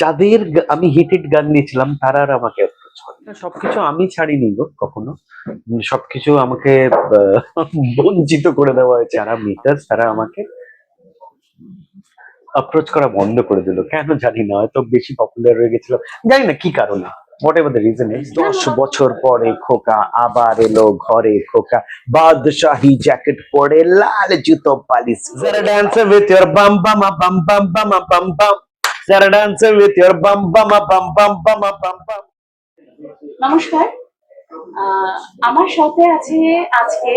যাদের আমি hit hit গান নিয়েছিলাম তারা আর আমাকে অ্যাপ্রোচ করে সবকিছু আমি ছাড়িনি গো কখনো। সবকিছু আমাকে বঞ্চিত করে দেওয়া হয়েছে। যারা মিটার্স তারা আমাকে অ্যাপ্রোচ করা বন্ধ করে দিল। কেন জানি না হয়তো বেশি পপুলার হয়ে গেছিল। জানি না কি কারণে হোয়াট এভার দ্য রিজন দশ বছর পরে খোকা আবার এলো ঘরে খোকা। বাদশাহী জ্যাকেট পরে লাল জুতো পালিশ। উইথ ইয়োর বাম বামা বাম বাম বামা বাম বাম যারা ডান্সার উইথ ইয়োর বাম বামা বাম বাম বামা বাম বাম নমস্কার। আমার সাথে আছে আজকে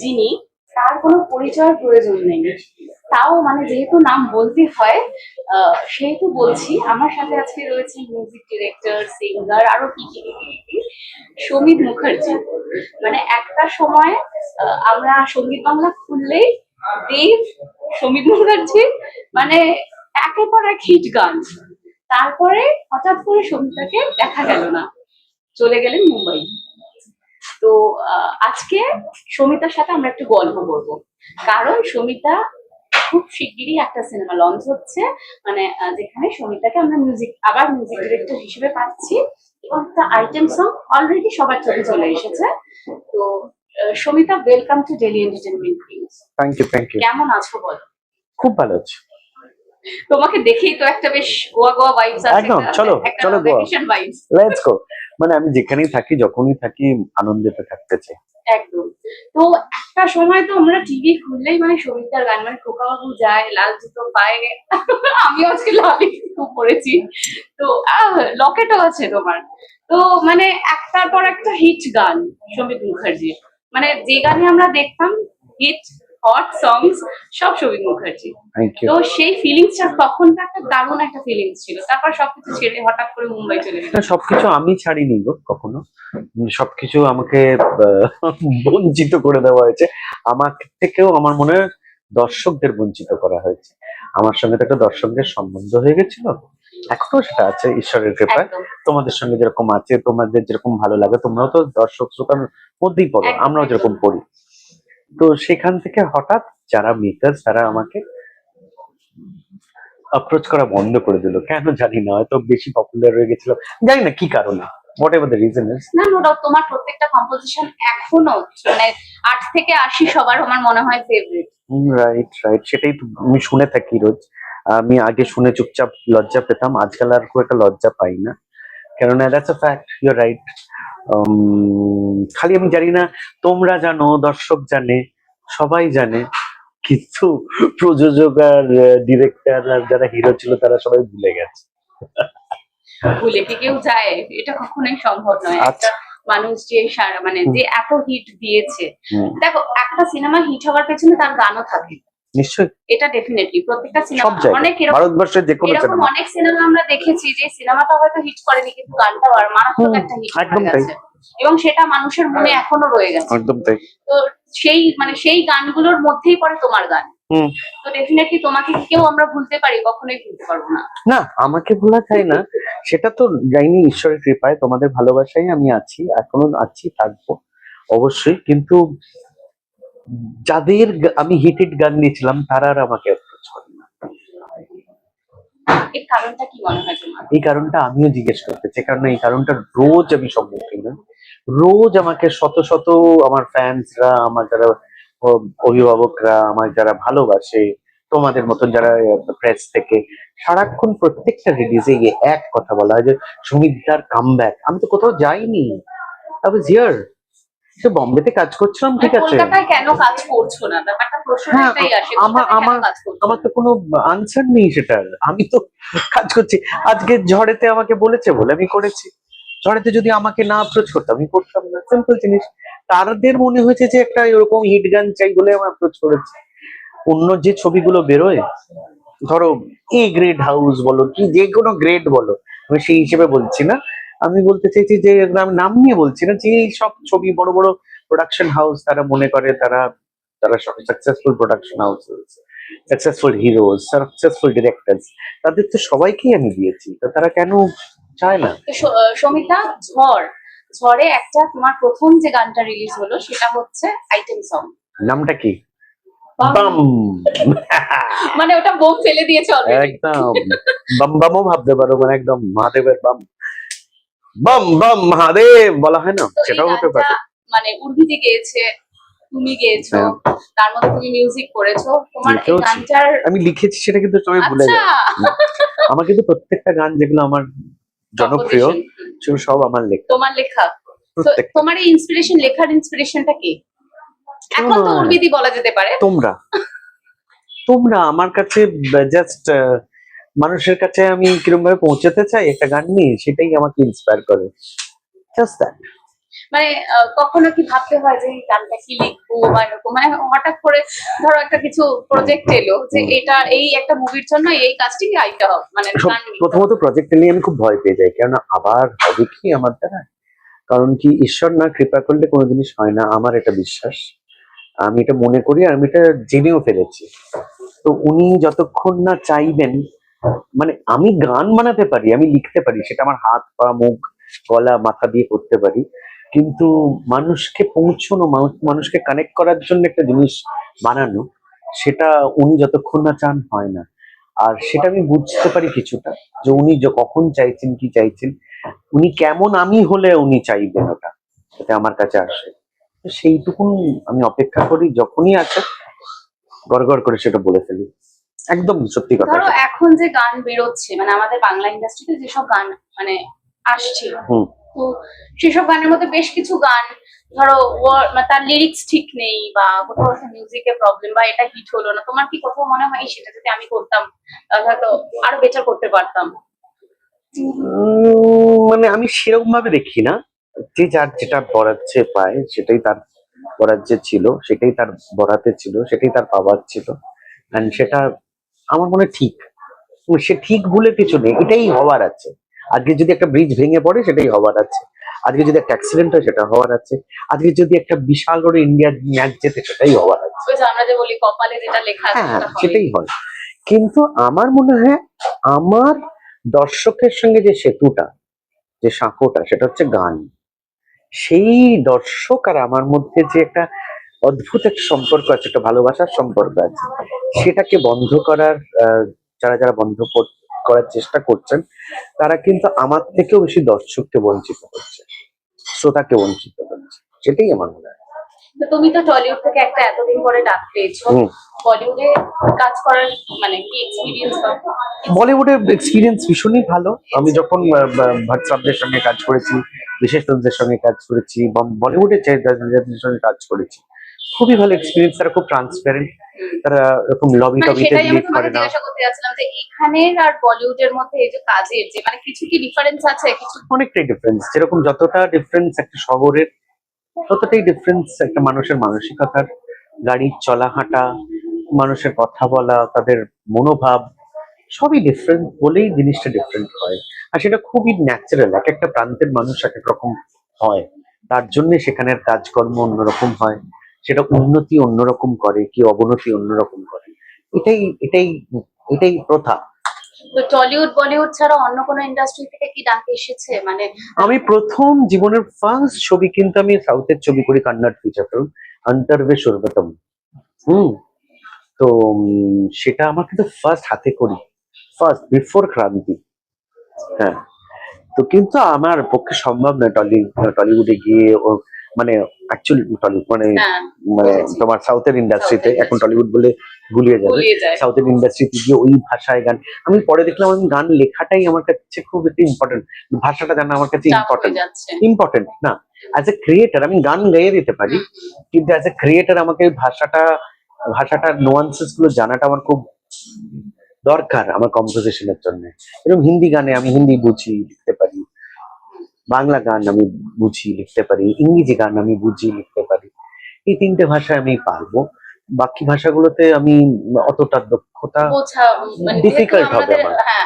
যিনি, তার কোনো পরিচয়ের প্রয়োজন নেই। তাও মানে যেহেতু নাম বলতে হয় সেহেতু বলছি, আমার সাথে আজকে রয়েছে মিউজিক ডিরেক্টর সিঙ্গার আরও কি কি সমিত মুখার্জি। মানে একটা সময় আমরা সংগীত বাংলা খুললেই দেব সমিত মুখার্জি মানে একের পর এক হিট গান। তারপরে হঠাৎ করে সমিতাকে দেখা গেল না। চলে গেলেন মুম্বাই। তো আজকে সমিতার সাথে আমরা একটু গল্প করব। কারণ সমিতা খুব শিগগিরই একটা সিনেমা লঞ্চ হচ্ছে। মানে যেখানে সমিতাকে আমরা মিউজিক আবার মিউজিক ডিরেক্টর হিসেবে পাচ্ছি। এবং একটা আইটেম সং অলরেডি সবার চোখে চলে এসেছে। তো Samita welcome to daily entertainment thank you thank you কেমন আছো বলো? খুব ভালো আছে। তোমাকে দেখেই তো একটা বেশ গোয়া গোয়া ভাইবস আছে একদম, চলো, চলো গোয়া। লেটস গো মানে আমি যেখানেই থাকি যখনই থাকি আনন্দিত থাকতে চাই। একদম। তো একটা সময় তো আমরা টিভি খুললেই মানে সবিতার গান মানে খোকাবাবু যায় লাল জুতো পায়ে। আমিও আজকে লাল জুতো পরেছি। তো লকেটও আছে তোমার। তো মানে একটার পর একটা হিট গান সমিত মুখার্জি মানে যে গানে আমরা দেখতাম হিট হট সংস সব সমিত মুখার্জি। তো সেই ফিলিংসটা তখন তো একটা দারুণ একটা ফিলিংস ছিল। তারপর সবকিছু ছেড়ে হঠাৎ করে মুম্বাই চলে গেল। সবকিছু আমি ছাড়িনি গো কখনো। সবকিছু আমাকে বঞ্চিত করে দেওয়া হয়েছে। আমার থেকেও আমার মনে হয় দর্শকদের বঞ্চিত করা হয়েছে। আমার সঙ্গে তো একটা দর্শকদের সম্বন্ধ হয়ে গেছিল। এখনও সেটা আছে ঈশ্বরের কৃপায়। তোমাদের সঙ্গে যেরকম আছে তোমাদের যেরকম ভালো লাগে তোমরাও তো দর্শক শ্রোতার মধ্যেই পড়ো আমরাও যেরকম পড়ি তো সেখান থেকে হঠাৎ যারা মেকার তারা আমাকে অ্যাপ্রোচ করা বন্ধ করে দিল। কেন জানি না হয়তো বেশি পপুলার হয়ে গেছিল। জানি না কি কারণে whatever the reason is না নো ডাউট তোমার প্রত্যেকটা কম্পোজিশন এখনও মানে আট থেকে আশি সবার আমার মনে হয় ফেভারিট রাইট রাইট সেটাই তো আমি শুনে থাকি রোজ। আমি আগে শুনে চুপচাপ লজ্জা পেতাম আজকাল আর খুব একটা লজ্জা পাই না। কেননা that's a fact your right খালি আমি জানি না তোমরা জানো দর্শক জানে সবাই জানে কিন্তু প্রযোজক আর ডিরেক্টর আর যারা হিরো ছিল তারা সবাই ভুলে গেছে। ভুলে কি কেউ যায়? এটা কখনোই সম্ভব নয়। আচ্ছা। মানুষ যে সারা- মানে যে এত হিট দিয়েছে। দেখো একটা সিনেমা হিট হওয়ার পেছনে তার গানও থাকে। নিশ্চয়ই। এটা ডেফিনেটলি প্রত্যেকটা সিনেমা অনেক এরকম ভারতবর্ষের যে কোনো সিনেমা অনেক সিনেমা আমরা দেখেছি যে সিনেমাটা হয়তো হিট করেনি কিন্তু গানটাও আর মারাত্মক একটা হিট একদম তাই। এবং সেটা মানুষের মনে এখনও রয়ে গেছে। একদম তাই। তো সেই মানে সেই গানগুলোর মধ্যেই পড়ে তোমার গান। হুম। তো ডেফিনেটলি তোমাকে কেউ আমরা ভুলতে পারি? কখনোই ভুলতে পারব না। না আমাকে ভোলা যায় না। সেটা তো যাইনি ঈশ্বরের কৃপায় তোমাদের ভালোবাসায় আমি আছি এখনও আছি থাকব অবশ্যই। কিন্তু যাদের আমি হিট হিট গান নিয়েছিলাম তারা আর আমাকে অ্যাপ্রোচ করে না। এই কারণটা আমিও জিজ্ঞেস করতে চাই কারণ এই কারণটা রোজ আমি সম্মুখীন। রোজ আমাকে শত শত আমার ফ্যান্সরা আমার যারা অভিভাবকরা আমার যারা ভালোবাসে তোমাদের মতন যারা প্রেস থেকে সারাক্ষণ প্রত্যেকটা রিলিজে গিয়ে এক কথা বলা হয় যে সুমিতার কামব্যাক আমি তো কোথাও যাইনি। আই ওয়াজ হিয়ার সে বম্বেতে কাজ করছিলাম ঠিক মানে আছে। কলকাতায় কেন কাজ করছ না? ব্যাপারটা প্রশ্ন হ্যাঁ, এটাই আসে আমার- আমার- আমার তো কোনো আনসার নেই সেটার। আমি তো কাজ করছি। আজকে ঝড়েতে আমাকে বলেছে বলে আমি করেছি। ঝড়েতে যদি আমাকে না অ্যাপ্রোচ করতাম আমি করতাম না। সিম্পল জিনিস। তাদের মনে হয়েছে যে একটা এরকম হিট গান চাই বলে আমি অ্যাপ্রোচ করেছি। অন্য যে ছবিগুলো বেরোয় ধরো এ গ্রেড হাউস বলো কি যে কোনো গ্রেড বলো আমি সেই হিসেবে বলছি না। আমি বলতে চাইছি যে আমি নাম নিয়ে বলছি না যে সব ছবি বড় বড় প্রোডাকশন হাউস তারা মনে করে তারা তারা successful production house successful heroes successful directors তাদের তো সবাইকেই আমি দিয়েছি। তো তারা কেন চায় না? সমিতা ঝড়। ঝড়ে একটা তোমার প্রথম যে গানটা রিলিজ হলো সেটা হচ্ছে আইটেম সং নামটা কি? বাম। বাম। মানে ওটা বোম ফেলে দিয়েছে অলরেডি একদম। বাম বামও ভাবতে পারো মানে একদম মহাদেবের বাম। বাম বাম মহাদেব বলা হয় না? সেটাও হতে পারে। মানে উর্বিতে গেয়েছে তুমি গেয়েছো হ্যাঁ। তার মধ্যে তুমি মিউজিক করেছ তোমার এই গানটার আমি লিখেছি সেটা কিন্তু তুমি ভুলে আচ্ছা। যাও আমার কিন্তু প্রত্যেকটা গান যেগুলো আমার জনপ্রিয় সেগুলো সব আমার লেখা। তোমার লেখা। তোমার এই ইন্সপিরেশন লেখার ইন্সপিরেশনটা কি? এখন তো উর্বিদি বলা যেতে পারে। তোমরা। তোমরা আমার কাছে জাস্ট মানুষের কাছে আমি কীরকম ভাবে পৌঁছাতে চাই একটা গান নিয়ে সেটাই আমাকে ইন্সপায়ার করে। জাস্ট দ্যাট মানে কখনো কি ভাবতে হয় যে এই গানটা কি লিখব বা এরকম? মানে হঠাৎ করে ধরো একটা কিছু প্রজেক্ট এলো যে এটা এই একটা মুভির জন্য এই কাজটি আইতে হবে মানে প্রথমত প্রজেক্ট নিয়ে আমি খুব ভয় পেয়ে যাই কেননা আবার হবে কি আমার দ্বারা? কারণ কি ঈশ্বর না কৃপা করলে কোনো জিনিস হয় না আমার এটা বিশ্বাস। আমি এটা মনে করি আর আমি এটা জেনেও ফেলেছি। তো উনি যতক্ষণ না চাইবেন মানে আমি গান বানাতে পারি, আমি লিখতে পারি, সেটা আমার হাত, পা, মুখ, গলা, মাথা দিয়ে করতে পারি। কিন্তু মানুষকে পৌঁছানো মানুষকে কানেক্ট করার জন্য একটা জিনিস বানানো, সেটা উনি যতক্ষণ না চান হয় না। আর সেটা আমি বুঝতে পারি কিছুটা, যে উনি কখন চাইছেন, কি চাইছেন। উনি কেমন আমি হলে উনি চাইবেন ওটা, যাতে আমার কাছে আসে। সেইটুকুন আমি অপেক্ষা করি, যখনই আসে গড় করে সেটা বলে ফেলি। একদম সত্যি কথা। ধরো এখন যে গান বেরোচ্ছে মানে আমাদের বাংলা ইন্ডাস্ট্রিতে যেসব গান মানে আসছে। তো সেসব গানের মধ্যে বেশ কিছু গান ধরো মানে তার লিরিক্স ঠিক নেই বা কোথাও মিউজিকের প্রবলেম বা এটা হিট হলো না তোমার কি কোথাও মনে হয় সেটা যদি আমি করতাম তাহলে হয়তো আরও বেটার করতে পারতাম? মানে আমি সেরকম ভাবে দেখি না। যে যার যেটা বরাচ্ছে পায় সেটাই তার বরাজ্যে ছিল সেটাই তার বরাতে ছিল সেটাই তার পাওয়ার ছিল। সেটা আমার মনে হয় ঠিক। সে ঠিক ভুলে কিছু নেই এটাই হওয়ার আছে। আজকে যদি একটা ব্রিজ ভেঙে পড়ে সেটাই হওয়ার আছে। আজকে যদি একটা অ্যাক্সিডেন্ট হয় সেটা হওয়ার আছে। আজকে যদি একটা বিশাল বড় ইন্ডিয়া ম্যাচ জেতে সেটাই হওয়ার আছে। ওই যে আমরা যে বলি কপালে যেটা লেখা আছে হ্যাঁ সেটাই হয়। কিন্তু আমার মনে হয় আমার দর্শকের সঙ্গে যে সেতুটা যে সাঁকোটা সেটা হচ্ছে গান। সেই দর্শক আর আমার মধ্যে যে একটা অদ্ভুত একটা সম্পর্ক আছে একটা ভালোবাসার সম্পর্ক আছে। সেটাকে বন্ধ করার যারা যারা বন্ধ করার চেষ্টা করছেন তারা কিন্তু আমার থেকেও বেশি দর্শককে বঞ্চিত করছে শ্রোতাকে বঞ্চিত করছে। সেটাই আমার মনে হয়। তুমি তো টলিউড থেকে একটা এতদিন পরে ডাক পেয়েছ। বলিউডে কাজ করার মানে কি এক্সপিরিয়েন্স বলিউডের এক্সপিরিয়েন্স ভীষণই ভালো। আমি যখন সাহেবদের সঙ্গে কাজ করেছি বিশেষ সঙ্গে কাজ করেছি বলিউডের সঙ্গে কাজ করেছি খুবই ভালো এক্সপিরিয়েন্স তারা খুব ট্রান্সপারেন্ট তারা এরকম লবি টবিতে আমি লিড করে না। জিজ্ঞাসা করতে যাচ্ছিলাম যে এখানের আর বলিউডের মধ্যে এই যে কাজের যে মানে কিছু কি ডিফারেন্স আছে? কিছু অনেকটাই ডিফারেন্স যেরকম যতটা ডিফারেন্স একটা শহরের ততটাই ডিফারেন্স একটা মানুষের মানসিকতার। গাড়ির চলা হাঁটা মানুষের কথা বলা তাদের মনোভাব সবই ডিফারেন্ট বলেই জিনিসটা ডিফারেন্ট হয়। আর সেটা খুবই ন্যাচারাল এক একটা প্রান্তের মানুষ এক এক রকম হয়। তার জন্য সেখানের কাজকর্ম অন্যরকম হয়। সেটা উন্নতি অন্যরকম করে কি অবনতি অন্যরকম করে। এটাই এটাই এটাই প্রথা। তো টলিউড বলিউড ছাড়া অন্য কোনো ইন্ডাস্ট্রি থেকে কি ডাক এসেছে? মানে আমি প্রথম জীবনের ফার্স্ট ছবি কিন্তু আমি সাউথের ছবি করি কন্নড় ফিচার ফিল্ম অন্তর্বে সর্বতম হুম। তো সেটা আমার কিন্তু ফার্স্ট হাতে করি। ফার্স্ট বিফোর ক্রান্তি। হ্যাঁ। তো কিন্তু আমার পক্ষে সম্ভব নয় টলি টলিউডে গিয়ে মানে অ্যাকচুয়ালি টলিউড মানে হ্যাঁ। মানে তোমার সাউথের ইন্ডাস্ট্রিতে এখন টলিউড বলে গুলিয়ে যাবে। সাউথের ইন্ডাস্ট্রিতে গিয়ে ওই ভাষায় গান আমি পরে দেখলাম আমি গান লেখাটাই আমার কাছে খুব একটা ইম্পর্টেন্ট ভাষাটা জানা আমার কাছে ইম্পর্টেন্ট ইম্পর্টেন্ট না। অ্যাজ এ ক্রিয়েটার আমি গান গাইয়ে দিতে পারি কিন্তু অ্যাজ এ ক্রিয়েটার আমাকে ভাষাটা ভাষাটার নোয়ান্সেসগুলো জানাটা আমার খুব দরকার আমার কম্পোজিশনের জন্য। এরকম হিন্দি গানে আমি হিন্দি বুঝি লিখতে পারি। বাংলা গান আমি বুঝি লিখতে পারি ইংরেজি গান আমি বুঝি লিখতে পারি। এই তিনটে ভাষা আমি পারব। বাকি ভাষাগুলোতে আমি অতটা দক্ষতা বোঝা মানে হবে আমার। হ্যাঁ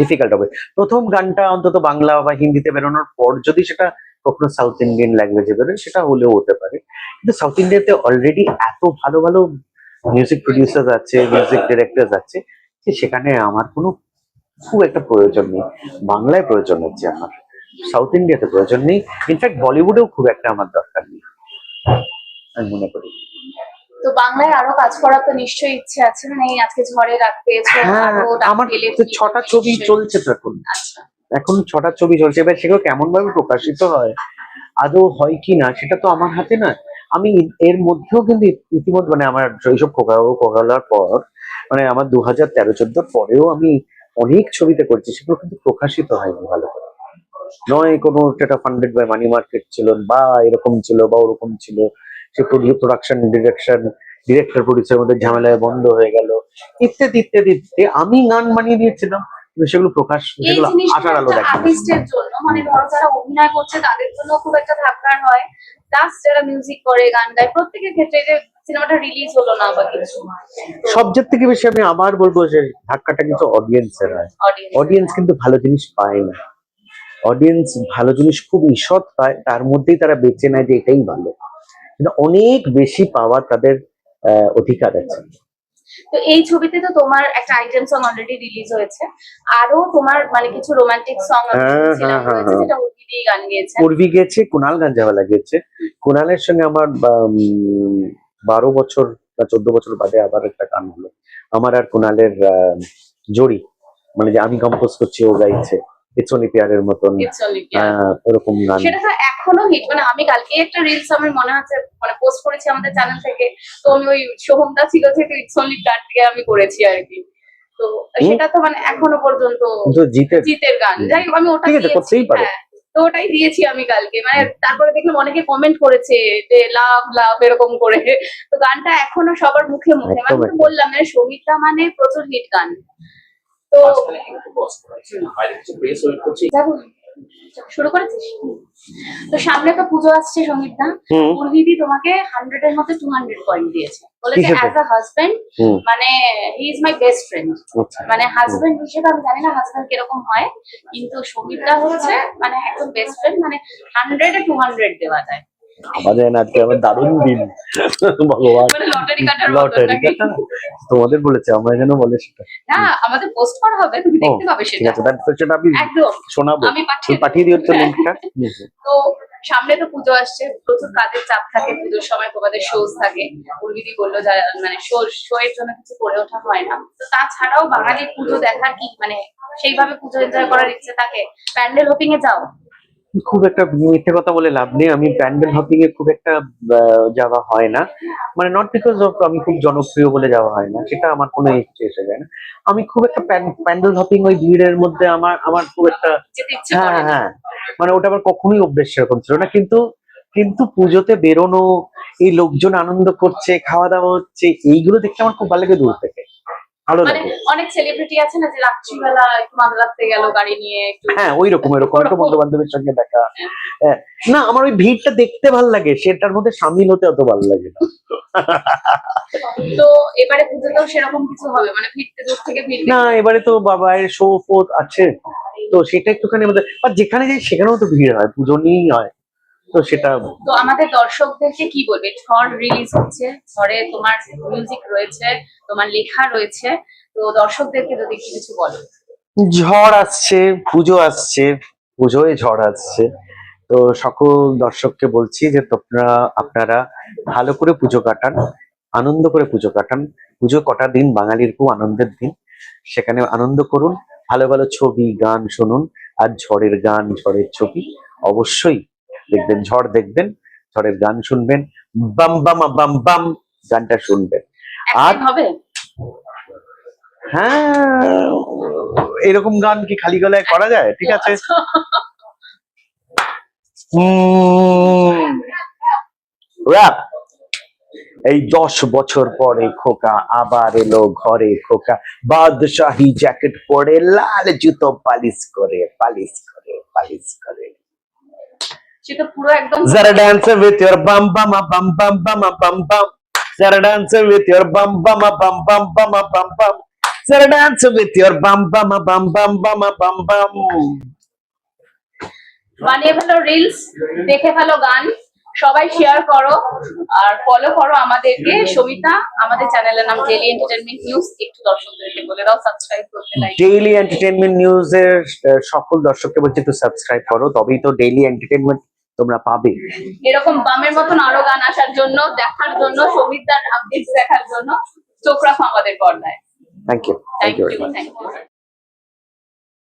ডিফিকাল্ট হবে। প্রথম গানটা অন্তত বাংলা বা হিন্দিতে বেরোনোর পর যদি সেটা কখনো সাউথ ইন্ডিয়ান ল্যাঙ্গুয়েজে বেরোয় সেটা হলেও হতে পারে। কিন্তু সাউথ ইন্ডিয়াতে অলরেডি এত ভালো ভালো মিউজিক প্রডিউসার আছে মিউজিক ডিরেক্টর আছে যে সেখানে আমার কোনো খুব একটা প্রয়োজন নেই। বাংলায় প্রয়োজন হচ্ছে আমার। সাউথ ইন্ডিয়াতে প্রয়োজন নেই। ইনফ্যাক্ট বলিউডেও খুব একটা আমার দরকার নেই। আমি মনে করি। তো বাংলায় আরও কাজ করার তো নিশ্চয়ই ইচ্ছে আছে। মানে আজকে ঝড়ে হ্যাঁ ডাক আমার পেলে তো কি ছটা ছবি চলছে তো এখন। আচ্ছা। এখন ছটা ছবি চলছে। এবার সেগুলো কেমন ভাবে প্রকাশিত হয় আদৌ হয় কি না সেটা তো আমার হাতে না আমি এর মধ্যেও কিন্তু ইতিমধ্যে মানে আমার শৈশব কোকালার পর মানে আমার দু হাজার তেরো চোদ্দোর পরেও আমি অনেক ছবিতে করছি সেগুলো কিন্তু প্রকাশিত হয়নি ভালো করে। নয় কোনো সেটা ফান্ডেড বাই মানি মার্কেট ছিল বা এরকম ছিল বা ওরকম ছিল। সে প্রোডাকশন ডিরেকশন ডিরেক্টর প্রডিউসার মধ্যে ঝামেলায় বন্ধ হয়ে গেল। ইত্যাদি ইত্যাদি। ইত্যাদি আমি গান বানিয়ে দিয়েছিলাম কিন্তু সেগুলো প্রকাশ সেগুলো আসার আলো একটা দেখে আর্টিস্টের জন্য মানে ধরো যারা অভিনয় করছে তাদের জন্য খুব একটা ধাক্কার হয় প্লাস যারা মিউজিক করে গান গায় প্রত্যেকের ক্ষেত্রে যে সিনেমাটা রিলিজ হলো না বা কিছু। সবচেয়ে থেকে বেশি আমি আবার বলব যে ধাক্কাটা কিন্তু অডিয়েন্সের হয়। অডিয়েন্স কিন্তু ভালো জিনিস পায় না। অডিয়েন্স ভালো জিনিস খুব ঈষৎ পায় তার মধ্যেই তারা বেছে নেয় যে এটাই ভালো। কিন্তু অনেক বেশি পাওয়ার তাদের অধিকার আছে। তো এই ছবিতে তো তোমার একটা আইটেম সং অলরেডি রিলিজ হয়েছে। আরও তোমার মানে কিছু রোমান্টিক সং। যেটা ওটি গান গেয়েছে। গেছে কুনাল গাঞ্জাওয়ালা গেছে কুনালের সঙ্গে আমার বারো বছর বা চোদ্দ বছর বাদে আবার একটা গান হলো। আমার আর কুনালের জড়ি মানে যে আমি কম্পোজ করছি ও গাইছে ইটসনি পিয়ারের মতন ওরকম গান। সেটা তো এখনও হিট মানে আমি কালকে একটা রিলস আমার মনে আছে মানে পোস্ট করেছি আমাদের চ্যানেল থেকে তো আমি ওই সোহমদা ছিল যেহেতু ইটস অনলি প্ল্যাট দিয়ে আমি করেছি আর কি। তো সেটা তো মানে এখনও পর্যন্ত জিতে জিতের গান। যাই আমি ওটা ঠিক আছে, করতেই পারে। তো ওটাই দিয়েছি আমি কালকে। মানে তারপরে দেখলাম অনেকে কমেন্ট করেছে যে লাভ লাভ এরকম করে। তো গানটা এখনও সবার মুখে মুখে। মানে তো বললাম মানে সমিতা মানে প্রচুর হিট গান। তো শুরু করেছিস? তো সামনে তো পুজো আসছে সংগীত দা পূর্বিদি তোমাকে হান্ড্রেড এর মধ্যে টু হান্ড্রেড পয়েন্ট দিয়েছে। বলেছে? অ্যাজ আ হাজবেন্ড মানে he is my best friend মানে হাজবেন্ড হিসেবে আমি জানি না হাজবেন্ড কীরকম হয় কিন্তু সঙ্গীতটা হচ্ছে মানে একদম বেস্ট ফ্রেন্ড মানে হান্ড্রেডে টু হান্ড্রেড দেওয়া যায়। আমাদের আজকে আমার দারুণ দিন। ভগবান। মানে লটারি নাকি? তোমাদের বলেছে আমরা যেন বলে সেটা। না আমাদের পোস্ট করা হবে তুমি দেখতে পাবে ঠিক সেটা। আছে তাহলে তো সেটা আমি একদম। শোনাবো। আমি পাঠিয়ে দিও তো। লিঙ্কটা তো সামনে তো পুজো আসছে প্রচুর কাজের চাপ থাকে পুজোর সময় তোমাদের শোজ থাকে। উর্বিদি বলল মানে শো শো এর জন্য কিছু করে ওঠা হয় না। তো তাছাড়াও বাঙালির পুজো দেখার কি? মানে সেইভাবে পুজো এনজয় করার ইচ্ছে থাকে? প্যান্ডেল হোপিং এ যাও। খুব একটা মিথ্যে কথা বলে লাভ নেই। আমি প্যান্ডেল হপিং এ খুব একটা যাওয়া হয় না। মানে নট বিকজ অফ আমি খুব জনপ্রিয় বলে যাওয়া হয় না সেটা আমার কোনো ইচ্ছে এসে যায় না। আমি খুব একটা প্যান্ডেল হপিং ওই ভিড়ের মধ্যে আমার আমার খুব একটা হ্যাঁ হ্যাঁ। মানে ওটা আমার কখনোই অভ্যেস সেরকম ছিল না। কিন্তু কিন্তু পুজোতে বেরোনো এই লোকজন আনন্দ করছে খাওয়া দাওয়া হচ্ছে এইগুলো দেখতে আমার খুব ভালো লাগে দূর থেকে। ভালো মানে লাগে। অনেক সেলিব্রিটি আছে না যে রাত্রিবেলা একটু রাত্রে গেল গাড়ি নিয়ে একটু হ্যাঁ ওই রকম এরকম একটা ওরকম। বন্ধু বান্ধবের সঙ্গে দেখা। হ্যাঁ, না আমার ওই ভিড়টা দেখতে ভালো লাগে। সেটার মধ্যে সামিল হতে অত ভালো লাগে না। তো এবারে পুজোতেও সেরকম কিছু হবে? মানে ভিড়তে দূর থেকে ভিড় না এবারে তো বাবার শো ফো আছে। তো সেটা একটুখানি আমাদের যেখানে যাই সেখানেও তো ভিড় হয়। পুজো নিয়েই হয়। তো সেটা তো আমাদের দর্শকদেরকে কি বলবে? ঝড় রিলিজ হচ্ছে ঝড়ে তোমার মিউজিক রয়েছে তোমার লেখা রয়েছে তো দর্শকদেরকে যদি কিছু বলো। ঝড় আসছে পুজো আসছে পুজোয় ঝড় আসছে। তো সকল দর্শককে বলছি যে তোমরা আপনারা ভালো করে পুজো কাটান আনন্দ করে পুজো কাটান। পুজো কটা দিন? বাঙালির খুব আনন্দের দিন। সেখানে আনন্দ করুন ভালো ভালো ছবি গান শুনুন আর ঝড়ের গান ঝড়ের ছবি অবশ্যই দেখবেন ঝড় দেখবেন ঝড়ের গান শুনবেন বাম বাম বাম বাম গানটা শুনবেন। হবে? হ্যাঁ এরকম গান কি খালি গলায় করা যায়? ঠিক আছে। র্যাপ। এই দশ বছর পরে খোকা আবার এলো ঘরে খোকা। বাদশাহী জ্যাকেট পরে লাল জুতো পালিশ করে পালিশ করে পালিশ করে। সে তো পুরো একদম bum a bum bum. Zara dancer with your bum bum a bum bum bum a bum bum. Zara dancer with your bum bum a bum bum bum a bum bum. বানিয়ে ফেলো reels দেখে ফেলো গান সবাই share করো আর follow করো আমাদেরকে সবিতা আমাদের চ্যানেলের নাম ডেলি এন্টারটেনমেন্ট নিউজ একটু দর্শকদেরকে বলে দাও সাবস্ক্রাইব করতে লাইক ডেইলি এন্টারটেনমেন্ট নিউজের সকল দর্শককে বলছি একটু সাবস্ক্রাইব করো তবেই তো ডেইলি এন্টারটেনমেন্ট তোমরা পাবে। এরকম বামের মতন আরও গান আসার জন্য দেখার জন্য সৌমিতার আপডেট দেখার জন্য চোখ রাখো আমাদের পর্দায় থ্যাংক ইউ থ্যাংক ইউ